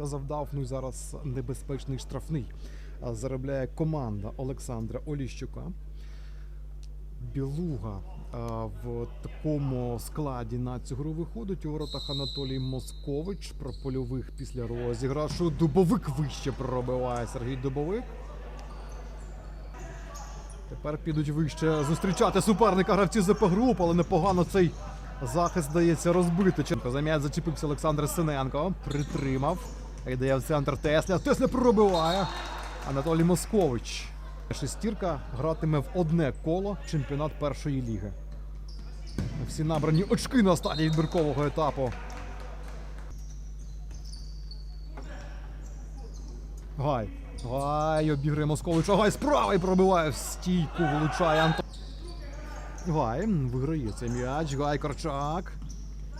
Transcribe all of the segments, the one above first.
Завдав ну і зараз небезпечний штрафний. Заробляє команда Олександра Оліщука. Білуга в такому складі на цю гру виходить. У воротах Анатолій Москович про польових після розіграшу. Дубовик вище пробиває Сергій Дубовик. Тепер підуть вище зустрічати суперника гравці ЗП груп, але непогано цей захист здається розбити. За м'яч зачепився Олександр Синенко. Притримав. Йде в центр Тесля. Тесля пробиває. Анатолій Москович. Шестірка гратиме в одне коло чемпіонат першої ліги. Всі набрані очки на стадії відбіркового етапу. Гай. Гай обіграє Московича. Гай справа і пробиває в стійку. Влучає Антон. Гай виграє цей м'яч. Гай Корчак.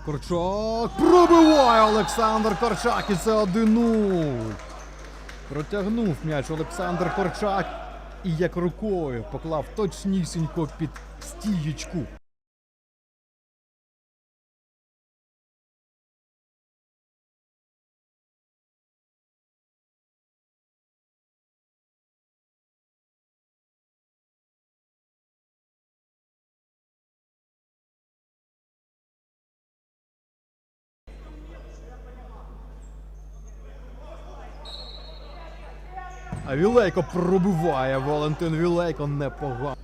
Корчак пробиває Олександр Корчак і це 1-0. Протягнув м'яч Олександр Корчак і як рукою поклав точнісінько під стієчку. А Вілейко пробиває Валентин Вілейко непогано.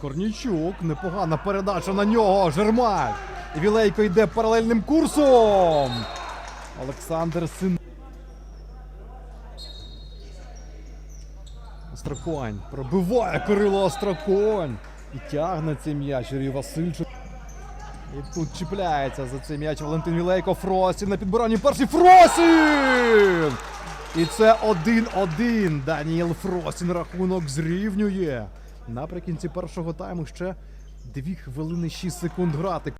Корнічук, непогана передача на нього. Жермак. І Вілейко йде паралельним курсом. Олександр Син. Остроконь. Пробиває Кирило Остроконь. І тягне цей м'яч Юрій Васильчук. І тут чіпляється за цей м'яч Валентин Вілейко. Фросін на підбиранні перший Фросін! І це 1-1. Даніел Фросін рахунок зрівнює. Наприкінці першого тайму ще 2 хвилини 6 секунд грати.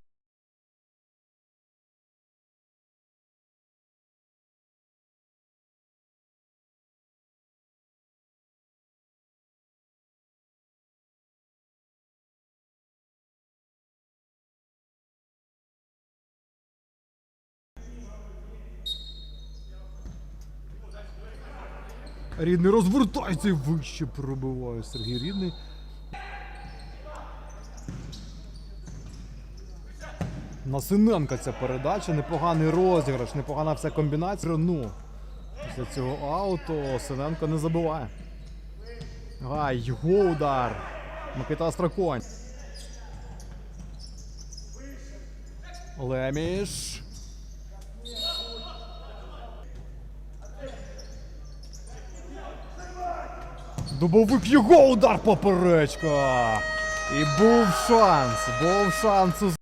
Рідний розвертається і вище пробиває Сергій Рідний. На Синенка ця передача, непоганий розіграш, непогана вся комбінація. Ну, після цього ауту Синенко не забиває. Гай, його удар. Микита Остроконь. Леміш. Дубовик його удар поперечка. І був шанс. Був шанс у